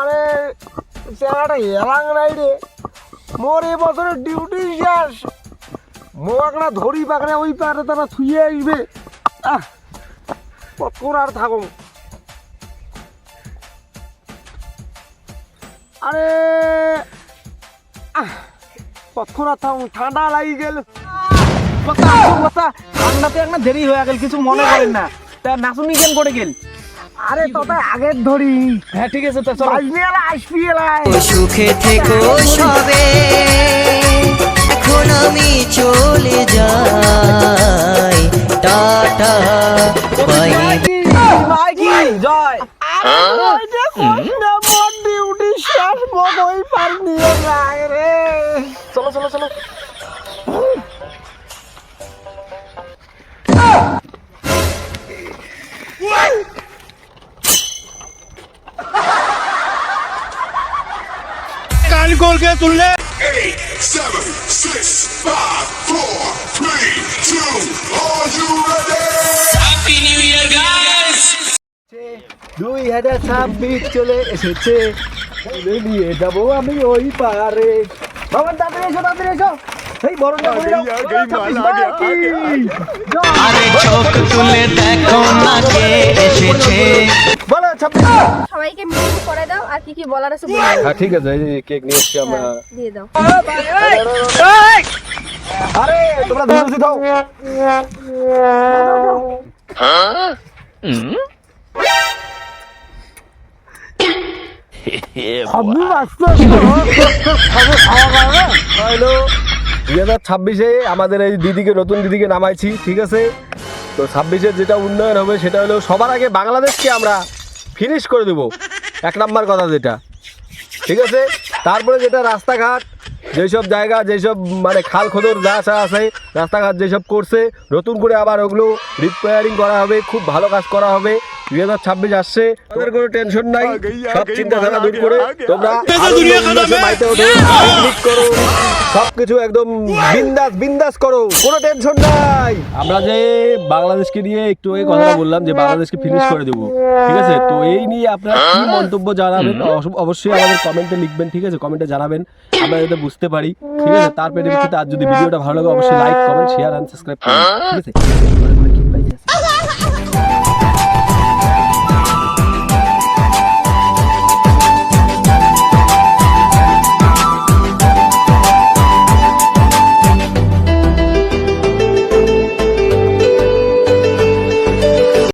আরে, চেহারাটা এলাং নাই রে। মোর এ বছরের ডিউটি শেষ। মো একটা ধরি পাকড়ে, ওই পারে তারা থুয়ে আসবে আহ আর থাকুন আরে কতক্ষণ আর থাকুন ঠান্ডা লাগি গেল। কথা ঠান্ডাতে একটা দেরি হয়ে গেল, কিছু মনে করেন না। তা নাচুনি কেন করে গেল? আরে তবে আগের ধরি। হ্যাঁ ঠিক আছে তা চলো। আসবি এলা আসবি এলাই সুখে থেকো সবে এখন আমি চলে যাই। টাটা বাই কি? জয় ডিউটি শেষ মগ ওই পার নিয়ে যায় রে। চলো চলো চলো। Seven, six, five, four, three, two. Are you ready? দুই হাজার ছাব্বিশ চলে এসেছে নিয়ে যাব আমি ওই পারে বাবার তাড়াতাড়ি এসো তাড়াতাড়ি এসো। আরে চোখ তুলে দেখো না কে এসেছে কি কি বলার আছে হ্যাঁ ঠিক আছে এই যে কেক নিয়ে এসছি আমরা। দিয়ে দাও। আরে তোমরা ধরে দাও। আমি আসতে হ্যালো। দুই হাজার ছাব্বিশে আমাদের এই দিদিকে নতুন দিদিকে নামাইছি ঠিক আছে? তো ছাব্বিশের যেটা উন্নয়ন হবে সেটা হলো সবার আগে বাংলাদেশকে আমরা ফিনিশ করে দেবো। এক নম্বর কথা যেটা। ঠিক আছে? তারপরে যেটা রাস্তাঘাট, যেসব জায়গা, যেসব মানে খাল খোদর যা আসা আছে, রাস্তাঘাট যেসব করছে, নতুন করে আবার ওগুলো রিপেয়ারিং করা হবে, খুব ভালো কাজ করা হবে। দুই হাজার ছাব্বিশ আসছে তাদের কোনো টেনশন নাই সব চিন্তাধারা দূর করে তোমরা করো সবকিছু একদম বিন্দাস বিন্দাস করো কোনো টেনশন নাই। আমরা যে বাংলাদেশকে নিয়ে একটু আগে কথা বললাম যে বাংলাদেশকে ফিনিশ করে দেবো ঠিক আছে? তো এই নিয়ে আপনারা কি মন্তব্য জানাবেন? অবশ্যই আমাদের কমেন্টে লিখবেন ঠিক আছে? কমেন্টে জানাবেন আমরা যাতে বুঝতে পারি ঠিক আছে? তার পরিপ্রেক্ষিতে আর যদি ভিডিওটা ভালো লাগে অবশ্যই like comment share and subscribe করুন ঠিক আছে?